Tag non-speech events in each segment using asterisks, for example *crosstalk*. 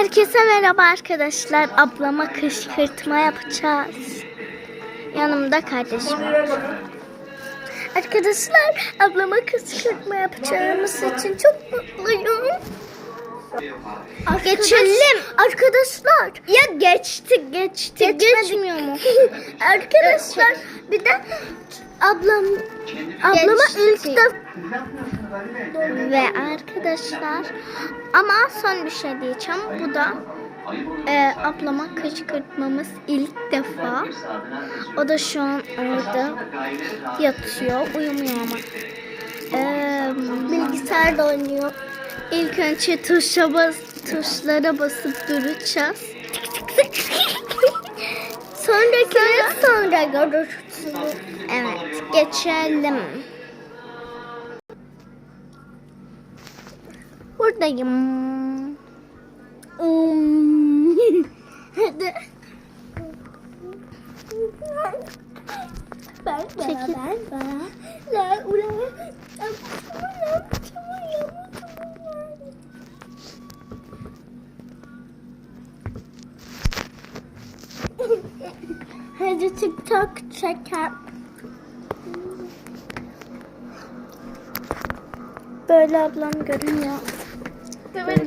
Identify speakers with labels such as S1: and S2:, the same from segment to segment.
S1: Herkese merhaba arkadaşlar. Ablama kışkırtma yapacağız. Yanımda kardeşim var. Arkadaşlar ablama kışkırtma yapacağımız için çok mutluyum. Geçelim. Arkadaşlar. Ya geçti geçti. Geçmiyor mu? *laughs* arkadaşlar bir de ablam ablama ilk defa ve arkadaşlar ama son bir şey diyeceğim. Bu da e, ablama kışkırtmamız ilk defa. O da şu an orada yatıyor. Uyumuyor ama. E, bilgisayarda oynuyor. İlk önce tuşa bas, tuşlara basıp duracağız. Sonrakini sonra görürsünüz. Evet, geçelim. Buradayım. Hadi. *laughs* Ben Çekil. ben ben ula Hadi TikTok çeker. Böyle ablam görünüyor.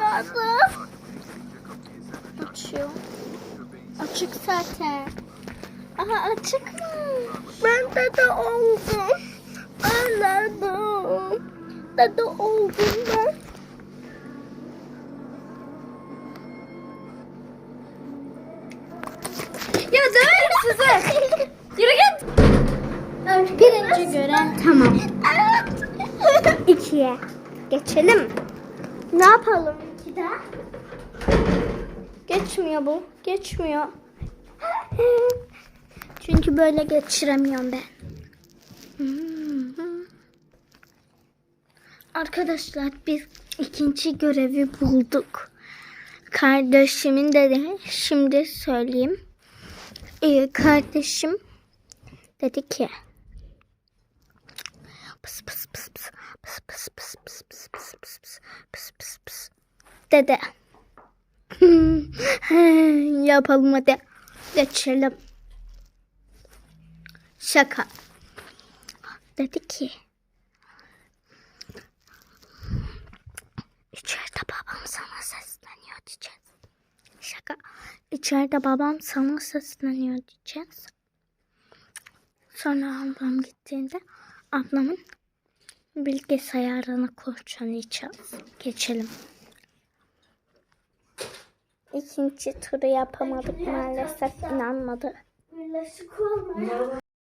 S1: Evladım. Açıyor. Açık zaten. Aha açık mı? Bende de oldu. Anladım. Dede oldum ben.
S2: Ya döverim sizi. Yürü git.
S1: Birinci gören tamam. İkiye geçelim. Ne yapalım ikide? Geçmiyor bu. Geçmiyor. Çünkü böyle geçiremiyorum ben. Arkadaşlar biz ikinci görevi bulduk. Kardeşimin dedi. Şimdi söyleyeyim. Ee, kardeşim dedi ki pıs pıs pıs pıs pıs pıs pıs pıs pıs dedi. *laughs* Yapalım hadi. Geçelim. Şaka. Dedi ki İçeride babam sana sesleniyor diyeceğiz. Şaka. İçeride babam sana sesleniyor diyeceğiz. Sonra ablam gittiğinde ablamın bilgisayarını kurcalayacağız. Geçelim. İkinci turu yapamadık maalesef inanmadı.